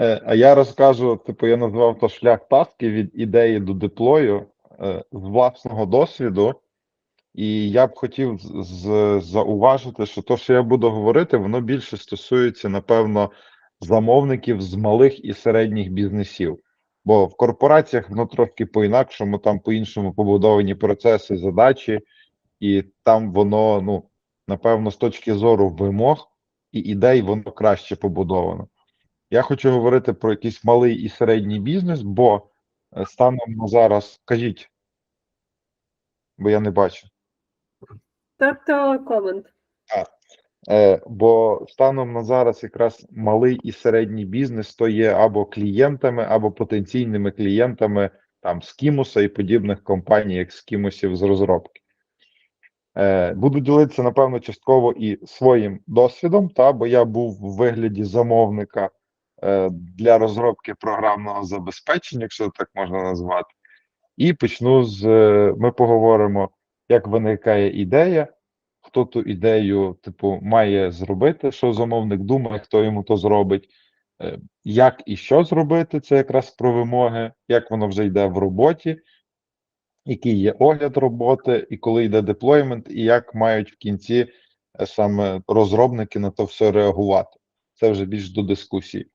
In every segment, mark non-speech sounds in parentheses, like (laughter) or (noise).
Е, А я розкажу, типу, я назвав то шлях таски від ідеї до деплою е, з власного досвіду. І я б хотів зауважити, що то, що я буду говорити, воно більше стосується, напевно, замовників з малих і середніх бізнесів. Бо в корпораціях воно трошки по-інакшому, там по-іншому побудовані процеси, задачі, і там воно, ну, напевно, з точки зору вимог і ідей, воно краще побудовано. Я хочу говорити про якийсь малий і середній бізнес, бо е, станом на зараз, кажіть, бо я не бачу. Тобто комент. Е, бо станом на зараз якраз малий і середній бізнес то є або клієнтами, або потенційними клієнтами там Скімуса і подібних компаній, як Скімусів з розробки. Е, буду ділитися, напевно, частково і своїм досвідом, та, бо я був в вигляді замовника для розробки програмного забезпечення, якщо так можна назвати. І почну з е, ми поговоримо, як виникає ідея, хто ту ідею, типу, має зробити, що замовник думає, хто йому то зробить, е, як і що зробити, це якраз про вимоги, як воно вже йде в роботі, який є огляд роботи, і коли йде деплоймент, і як мають в кінці е, саме розробники на то все реагувати. Це вже більш до дискусії.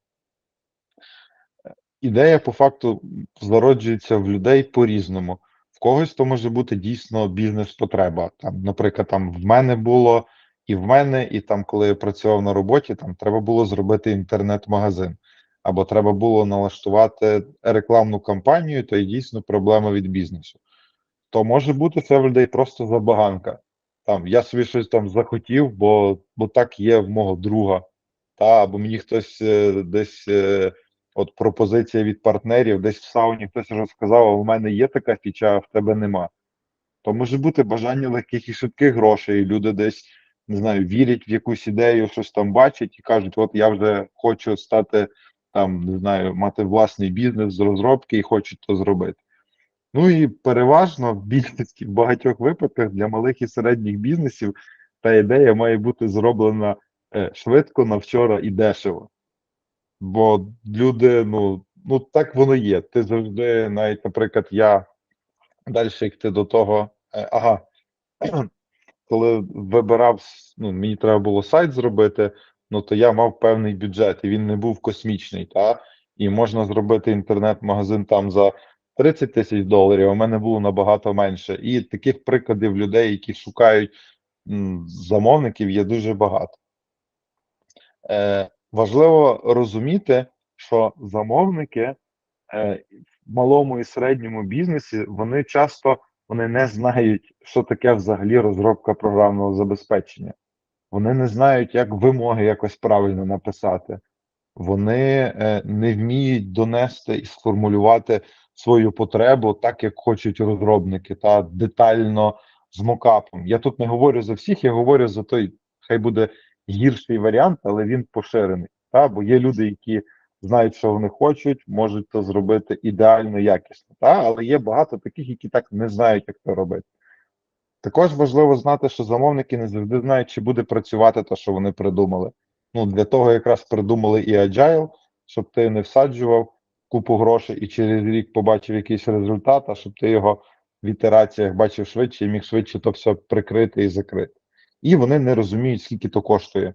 Ідея по факту зароджується в людей по-різному. В когось то може бути дійсно бізнес-потреба. Там, наприклад, там в мене було і в мене, і там, коли я працював на роботі, там треба було зробити інтернет-магазин, або треба було налаштувати рекламну кампанію, то є дійсно проблема від бізнесу. То може бути це в людей просто забаганка. Там я собі щось там захотів, бо, бо так є в мого друга. Та, або мені хтось е, десь. От пропозиція від партнерів, десь в сауні хтось розказав, а в мене є така фіча, а в тебе нема. То може бути бажання легких і швидких грошей. і Люди десь не знаю, вірять в якусь ідею, щось там бачать і кажуть, от я вже хочу стати там, не знаю, мати власний бізнес з розробки і хочу то зробити. Ну і переважно в більшості в багатьох випадках для малих і середніх бізнесів та ідея має бути зроблена е, швидко, на вчора і дешево. Бо люди, ну, ну так воно є. Ти завжди, навіть, наприклад, я далі йти до того, е, ага, (clears throat) коли вибирав, ну, мені треба було сайт зробити, ну то я мав певний бюджет, і він не був космічний, та? І можна зробити інтернет-магазин там за 30 тисяч доларів, в мене було набагато менше. І таких прикладів людей, які шукають замовників, є дуже багато. Е, важливо розуміти, що замовники е, в малому і середньому бізнесі вони часто вони не знають, що таке взагалі розробка програмного забезпечення. Вони не знають, як вимоги якось правильно написати. Вони е, не вміють донести і сформулювати свою потребу так, як хочуть розробники, та детально з мокапом. Я тут не говорю за всіх, я говорю за той, хай буде гірший варіант, але він поширений. Та? Бо є люди, які знають, що вони хочуть, можуть то зробити ідеально якісно. Та? Але є багато таких, які так не знають, як це робити. Також важливо знати, що замовники не завжди знають, чи буде працювати те, що вони придумали. Ну, для того якраз придумали і Agile, щоб ти не всаджував купу грошей і через рік побачив якийсь результат, а щоб ти його в ітераціях бачив швидше і міг швидше то все прикрити і закрити. І вони не розуміють, скільки то коштує.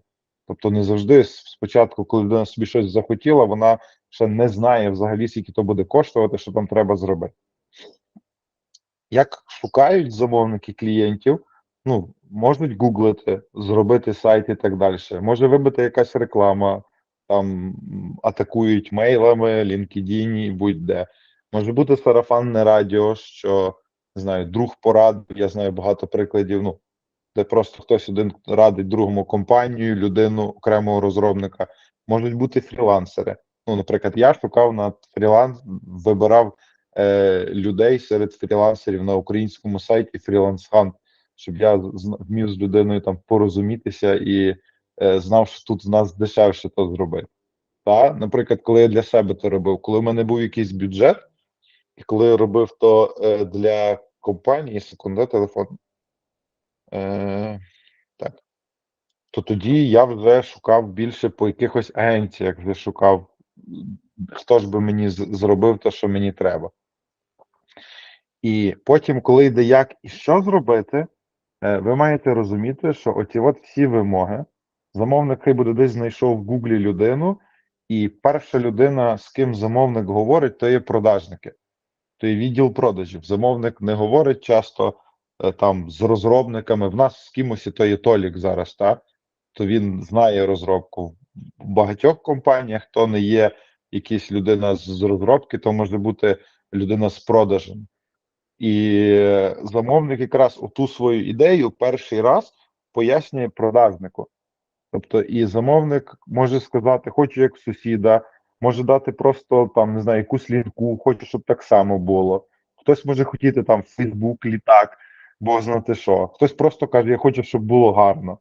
Тобто не завжди спочатку, коли людина собі щось захотіла, вона ще не знає взагалі, скільки то буде коштувати, що там треба зробити. Як шукають замовники клієнтів, ну, можуть гуглити, зробити сайт і так далі. Може вибити якась реклама, там атакують мейлами, LinkedIn, будь-де. Може бути сарафанне радіо, що не знаю, друг порадив. Я знаю багато прикладів, ну, де просто хтось один радить другому компанію, людину, окремого розробника. Можуть бути фрілансери. Ну, наприклад, я шукав на фріланс, вибирав е, людей серед фрілансерів на українському сайті Freelance щоб я вмів з людиною там порозумітися і е, знав, що тут в нас дешевше то зробити. Та? Наприклад, коли я для себе то робив, коли в мене був якийсь бюджет, і коли я робив то е, для компанії, секунда, телефон. Е, так. То тоді я вже шукав більше по якихось агенціях, вже шукав хто ж би мені зробив те, що мені треба. І потім, коли йде як і що зробити, е, ви маєте розуміти, що оці от всі вимоги, замовник буде десь знайшов в Гуглі людину, і перша людина, з ким замовник говорить, то є продажники, то є відділ продажів. Замовник не говорить часто там з розробниками. В нас з кимось і то є Толік зараз, так? То він знає розробку в багатьох компаніях, то не є якась людина з розробки, то може бути людина з продажем. І е, замовник якраз оту свою ідею перший раз пояснює продажнику. Тобто, і замовник може сказати, хочу як сусіда, може дати просто там, не знаю, якусь лінку, хочу, щоб так само було. Хтось може хотіти там Фейсбук, літак, бо знати що. Хтось просто каже, я хочу, щоб було гарно.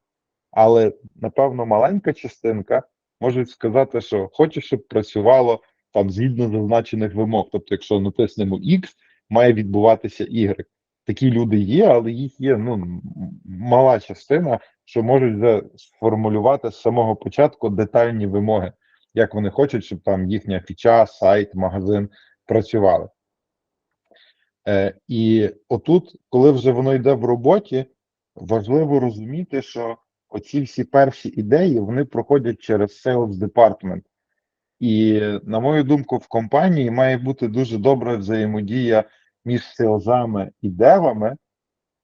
Але, напевно, маленька частинка може сказати, що хоче, щоб працювало там згідно зазначених вимог. Тобто, якщо натиснемо X, має відбуватися Y. Такі люди є, але їх є ну, мала частина, що можуть сформулювати з самого початку детальні вимоги, як вони хочуть, щоб там їхня фіча, сайт, магазин працювали. Е, і отут, коли вже воно йде в роботі, важливо розуміти, що оці всі перші ідеї вони проходять через Sales Department. І, на мою думку, в компанії має бути дуже добра взаємодія між селзами і девами,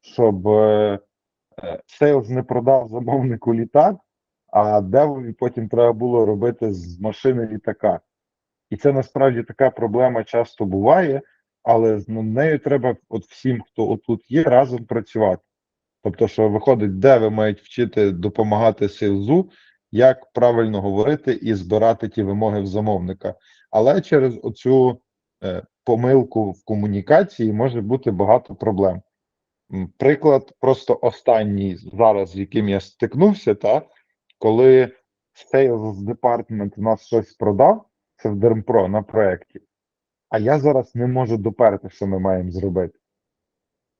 щоб сейлз не продав замовнику літак, а девові потім треба було робити з машини літака. І це насправді така проблема часто буває, але з над нею треба от всім, хто отут є, разом працювати. Тобто, що виходить, деви мають вчити допомагати сейлзу, як правильно говорити і збирати ті вимоги в замовника. Але через оцю е, помилку в комунікації може бути багато проблем. Приклад, просто останній зараз, з яким я стикнувся, та, коли Sales Department в нас щось продав, це в Дермпро на проєкті, а я зараз не можу доперти, що ми маємо зробити.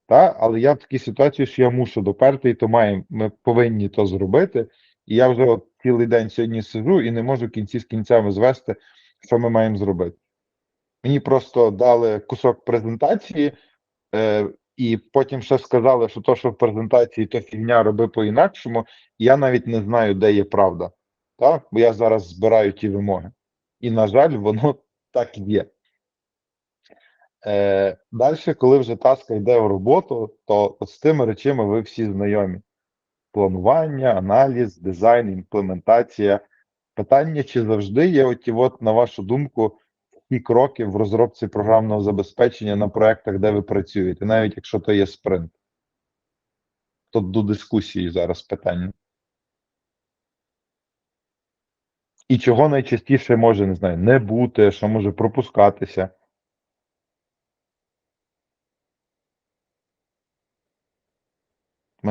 Та? Але я в такій ситуації, що я мушу доперти, і то маємо, ми повинні то зробити. І я вже от цілий день сьогодні сиджу і не можу кінці з кінцями звести, що ми маємо зробити. Мені просто дали кусок презентації, е, і потім ще сказали, що то, що в презентації, то фігня роби по-інакшому. Я навіть не знаю, де є правда. Так? Бо я зараз збираю ті вимоги. І, на жаль, воно так є. Е, Далі, коли вже таска йде в роботу, то з тими речами ви всі знайомі: планування, аналіз, дизайн, імплементація. Питання, чи завжди є оті, от, на вашу думку, ті кроки в розробці програмного забезпечення на проектах, де ви працюєте, навіть якщо то є спринт. Тут до дискусії зараз питання. І чого найчастіше може, не знаю, не бути, що може пропускатися.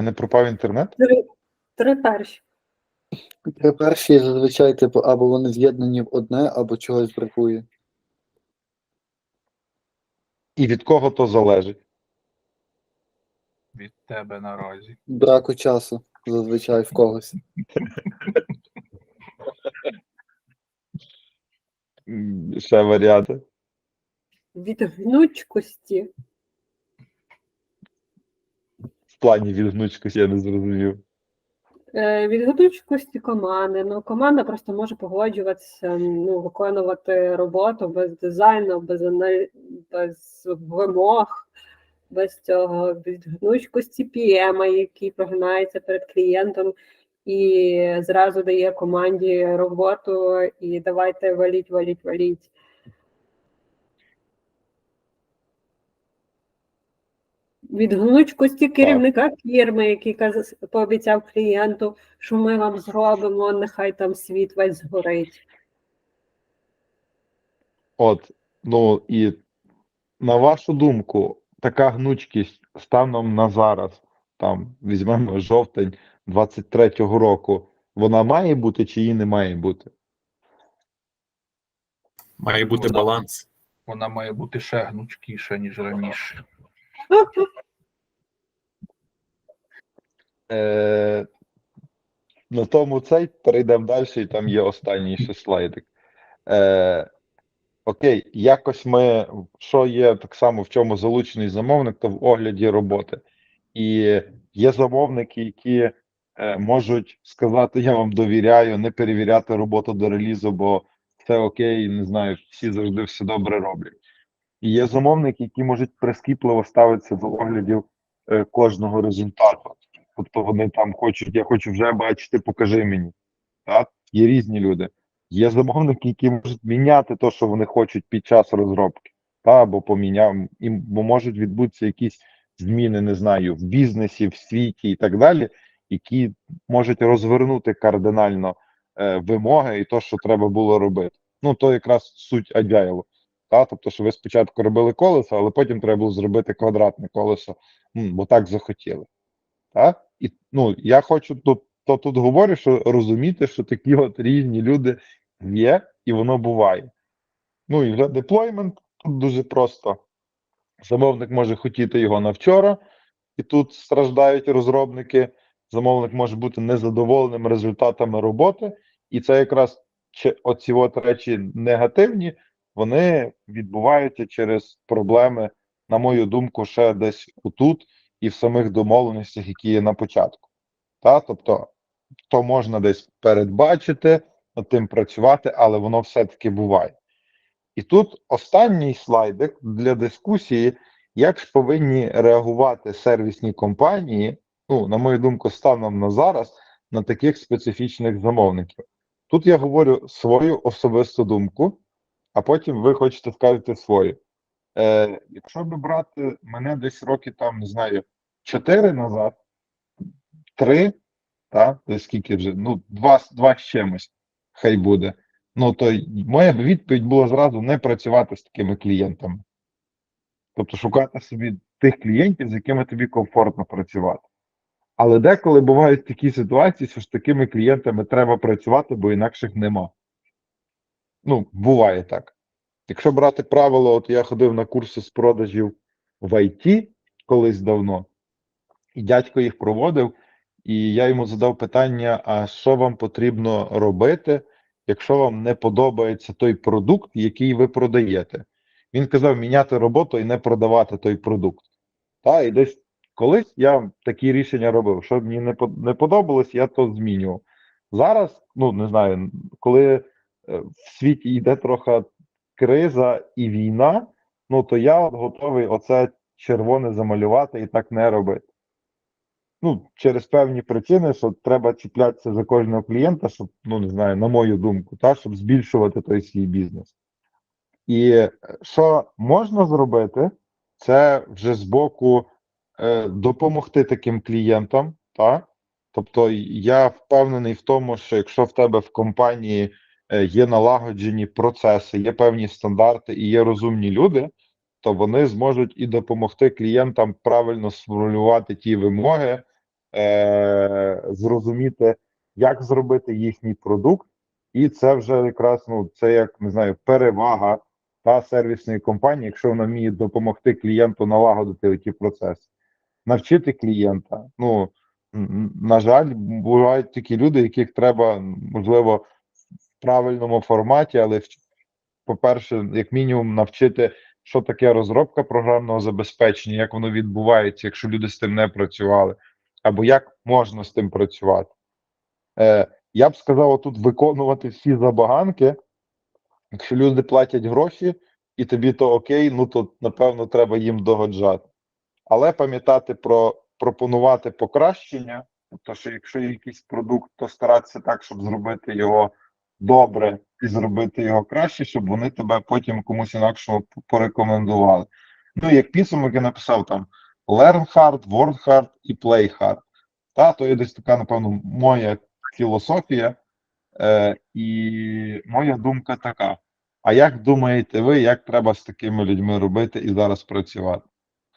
Мене пропав інтернет? Три, три перші. Три перші зазвичай, типу, або вони з'єднані в одне, або чогось бракує. І від кого то залежить? від тебе наразі. Браку часу зазвичай в когось. Ще варіанти. Від гнучкості. Плані від гнучкості я не зрозумів. Е, Від гнучкості команди. Ну, команда просто може погоджуватися, ну, виконувати роботу без дизайну, без, без вимог, без цього, від гнучкості PM, який прогинається перед клієнтом і зразу дає команді роботу, і давайте валіть, валіть, валіть. Від гнучкості керівника фірми, який пообіцяв клієнту, що ми вам зробимо, нехай там світ весь згорить. От, ну і на вашу думку, така гнучкість станом на зараз, там візьмемо жовтень 23-го року, вона має бути чи її не має бути? Має бути Вона- баланс. Вона має бути ще гнучкіша, ніж раніше. Е, на тому цей перейдемо далі, і там є останній ще слайдик. Е, окей, якось ми, що є так само, в чому залучений замовник, то в огляді роботи. І є замовники, які е, можуть сказати: я вам довіряю, не перевіряти роботу до релізу, бо все окей, не знаю, всі завжди все добре роблять. І є замовники, які можуть прискіпливо ставитися до оглядів е, кожного результату. Тобто вони там хочуть, я хочу вже бачити, покажи мені. Так? Є різні люди. Є замовники, які можуть міняти те, що вони хочуть під час розробки, та або поміняв, і бо можуть відбутися якісь зміни, не знаю, в бізнесі, в світі і так далі, які можуть розвернути кардинально е, вимоги і то, що треба було робити. Ну, то якраз суть agile. Та? Тобто, що ви спочатку робили колесо, але потім треба було зробити квадратне колесо, бо так захотіли. Так? І ну, я хочу тут, то тут говорю, що розуміти, що такі от різні люди є, і воно буває. Ну і вже деплоймент тут дуже просто. Замовник може хотіти його на вчора, і тут страждають розробники. Замовник може бути незадоволеним результатами роботи, і це якраз оці от речі негативні, вони відбуваються через проблеми, на мою думку, ще десь отут і в самих домовленостях, які є на початку. Та? Тобто, то можна десь передбачити, над тим працювати, але воно все-таки буває. І тут останній слайдик для дискусії, як ж повинні реагувати сервісні компанії, ну, на мою думку, станом на зараз, на таких специфічних замовників. Тут я говорю свою особисту думку, а потім ви хочете сказати свою. Е, якщо би брати мене десь роки, там, не знаю, 4 назад, 3, та, то скільки вже, ну, 2, 2 з чимось, хай буде. Ну, то моя б відповідь була зразу не працювати з такими клієнтами. Тобто шукати собі тих клієнтів, з якими тобі комфортно працювати. Але деколи бувають такі ситуації, що з такими клієнтами треба працювати, бо інакших нема. Ну, буває так. Якщо брати правило, от я ходив на курси з продажів в IT колись давно, і дядько їх проводив, і я йому задав питання: а що вам потрібно робити, якщо вам не подобається той продукт, який ви продаєте? Він казав міняти роботу і не продавати той продукт. Та, і десь колись я такі рішення робив. Що мені не подобалось, я то змінював. Зараз, ну не знаю, коли в світі йде трохи криза і війна, ну то я от готовий оце червоне замалювати і так не робити. Ну, через певні причини, що треба чіплятися за кожного клієнта, щоб, ну не знаю, на мою думку, та, щоб збільшувати той свій бізнес. І е, що можна зробити, це вже з боку е, допомогти таким клієнтам. Та? Тобто я впевнений в тому, що якщо в тебе в компанії е, є налагоджені процеси, є певні стандарти і є розумні люди, то вони зможуть і допомогти клієнтам правильно сформулювати ті вимоги, е, зрозуміти, як зробити їхній продукт, і це вже якраз ну це як не знаю перевага та сервісної компанії, якщо вона вміє допомогти клієнту налагодити ті процеси, навчити клієнта. Ну на жаль, бувають такі люди, яких треба можливо правильному форматі, але по-перше, як мінімум, навчити, що таке розробка програмного забезпечення, як воно відбувається, якщо люди з тим не працювали, або як можна з тим працювати. Е, я б сказав, тут виконувати всі забаганки. Якщо люди платять гроші, і тобі то окей, ну то напевно треба їм догоджати. Але пам'ятати про пропонувати покращення, тобто, що якщо якийсь продукт, то старатися так, щоб зробити його добре і зробити його краще, щоб вони тебе потім комусь інакшому порекомендували. Ну, як підсумок я написав там learn hard, work hard і play hard. Та, то є десь така, напевно, моя філософія. Е, і моя думка така: а як думаєте ви, як треба з такими людьми робити і зараз працювати?